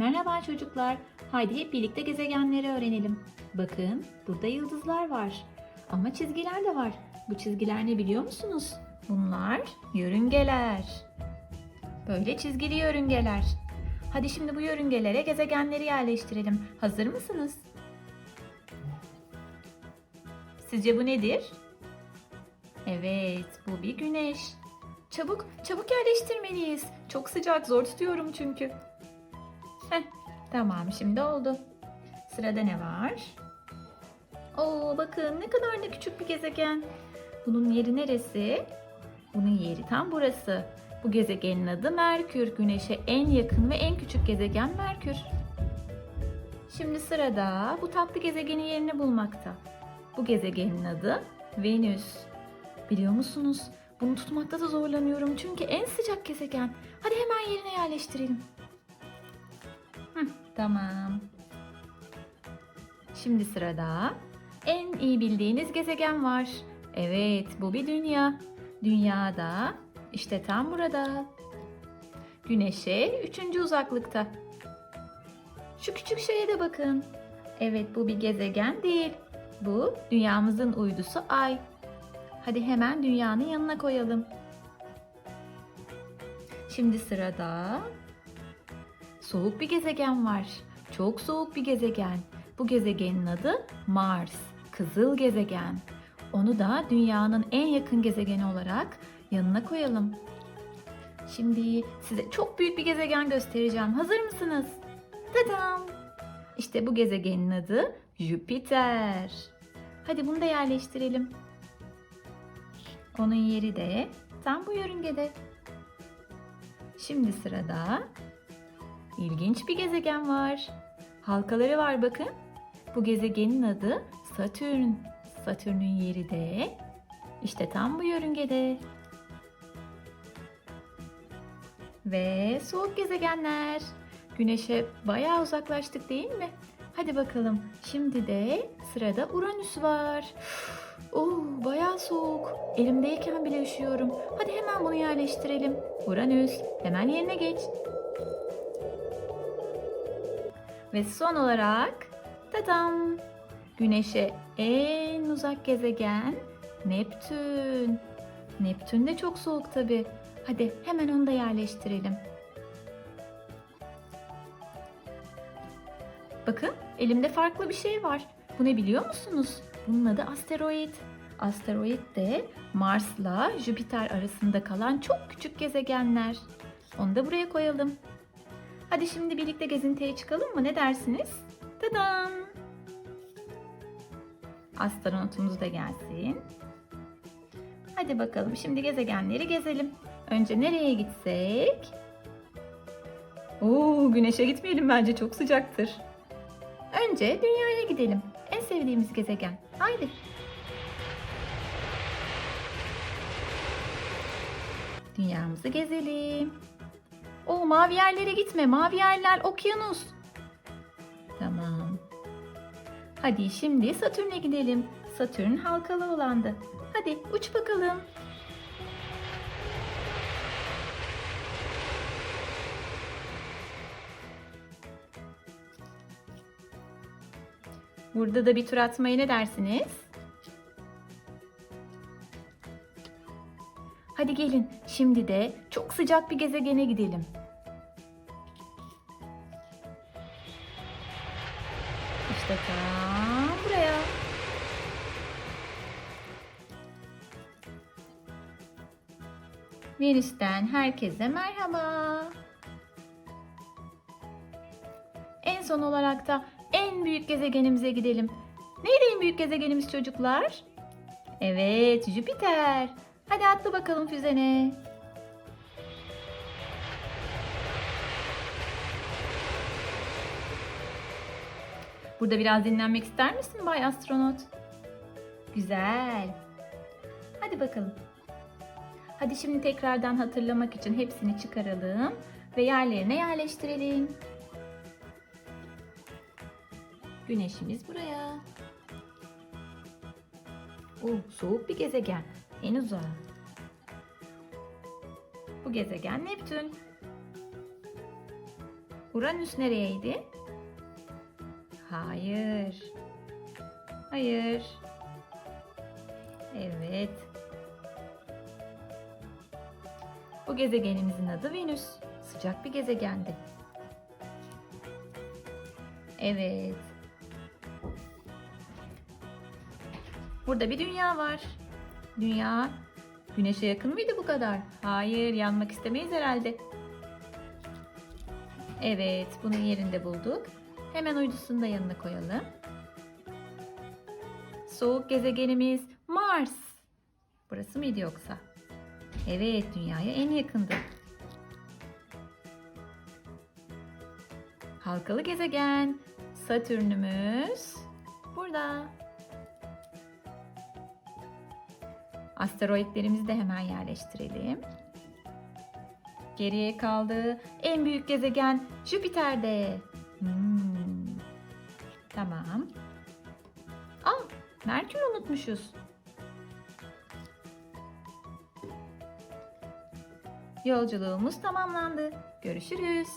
Merhaba çocuklar. Haydi hep birlikte gezegenleri öğrenelim. Bakın burada yıldızlar var. Ama çizgiler de var. Bu çizgiler ne biliyor musunuz? Bunlar yörüngeler. Böyle çizgili yörüngeler. Hadi şimdi bu yörüngelere gezegenleri yerleştirelim. Hazır mısınız? Sizce bu nedir? Evet, bu bir güneş. Çabuk, çabuk yerleştirmeliyiz. Çok sıcak, zor tutuyorum çünkü. Tamam şimdi oldu. Sırada ne var? Oo bakın ne kadar da küçük bir gezegen. Bunun yeri neresi? Bunun yeri tam burası. Bu gezegenin adı Merkür. Güneşe en yakın ve en küçük gezegen Merkür. Şimdi sırada bu tatlı gezegenin yerini bulmakta. Bu gezegenin adı Venüs. Biliyor musunuz? Bunu tutmakta da zorlanıyorum çünkü en sıcak gezegen. Hadi hemen yerine yerleştirelim. Hı, tamam. Şimdi sırada en iyi bildiğiniz gezegen var. Evet, bu bir dünya. Dünya da işte tam burada. Güneşe üçüncü uzaklıkta. Şu küçük şeye de bakın. Evet, bu bir gezegen değil. Bu dünyamızın uydusu Ay. Hadi hemen dünyanın yanına koyalım. Şimdi sırada soğuk bir gezegen var. Çok soğuk bir gezegen. Bu gezegenin adı Mars, kızıl gezegen. Onu da dünyanın en yakın gezegeni olarak yanına koyalım. Şimdi size çok büyük bir gezegen göstereceğim. Hazır mısınız? Tadam! İşte bu gezegenin adı Jüpiter. Hadi bunu da yerleştirelim. Onun yeri de tam bu yörüngede. Şimdi sırada ilginç bir gezegen var. Halkaları var bakın. Bu gezegenin adı Satürn. Satürn'ün yeri de işte tam bu yörüngede. Ve soğuk gezegenler. Güneşe bayağı uzaklaştık değil mi? Hadi bakalım. Şimdi de sırada Uranüs var. Oo, bayağı soğuk. Elimdeyken bile üşüyorum. Hadi hemen bunu yerleştirelim. Uranüs, hemen yerine geç. Ve son olarak tadam. Güneşe en uzak gezegen Neptün. Neptün de çok soğuk tabi. Hadi hemen onu da yerleştirelim. Bakın elimde farklı bir şey var. Bu ne biliyor musunuz? Bunun adı asteroid. Asteroid de Mars'la Jüpiter arasında kalan çok küçük gezegenler. Onu da buraya koyalım. Hadi şimdi birlikte gezintiye çıkalım mı? Ne dersiniz? Tadam! Astronotumuz da gelsin. Hadi bakalım şimdi gezegenleri gezelim. Önce nereye gitsek? Oo, güneşe gitmeyelim bence çok sıcaktır. Önce dünyaya gidelim. En sevdiğimiz gezegen. Haydi. Dünyamızı gezelim. O mavi yerlere gitme. Mavi yerler okyanus. Tamam. Hadi şimdi Satürn'e gidelim. Satürn halkalı olandı. Hadi uç bakalım. Burada da bir tur atmaya ne dersiniz? Hadi gelin şimdi de çok sıcak bir gezegene gidelim. İşte tam buraya. Venüs'ten herkese merhaba. En son olarak da en büyük gezegenimize gidelim. Neydi en büyük gezegenimiz çocuklar? Evet, Jüpiter. Hadi atla bakalım füzene. Burada biraz dinlenmek ister misin Bay Astronot? Güzel. Hadi bakalım. Hadi şimdi tekrardan hatırlamak için hepsini çıkaralım ve yerlerine yerleştirelim. Güneşimiz buraya. Oh, soğuk bir gezegen. En uzağı. Bu gezegen Neptün. Uranüs nereyeydi? Hayır. Hayır. Evet. Bu gezegenimizin adı Venüs. Sıcak bir gezegendi. Evet. Burada bir dünya var. Dünya güneşe yakın mıydı bu kadar? Hayır, yanmak istemeyiz herhalde. Evet, bunu yerinde bulduk. Hemen uydusunu da yanına koyalım. Soğuk gezegenimiz Mars. Burası mıydı yoksa? Evet, dünyaya en yakındı. Halkalı gezegen Satürn'ümüz burada. Asteroidlerimizi de hemen yerleştirelim. Geriye kaldı en büyük gezegen Jüpiter'de. Hmm. Tamam. Aa, Merkür unutmuşuz. Yolculuğumuz tamamlandı. Görüşürüz.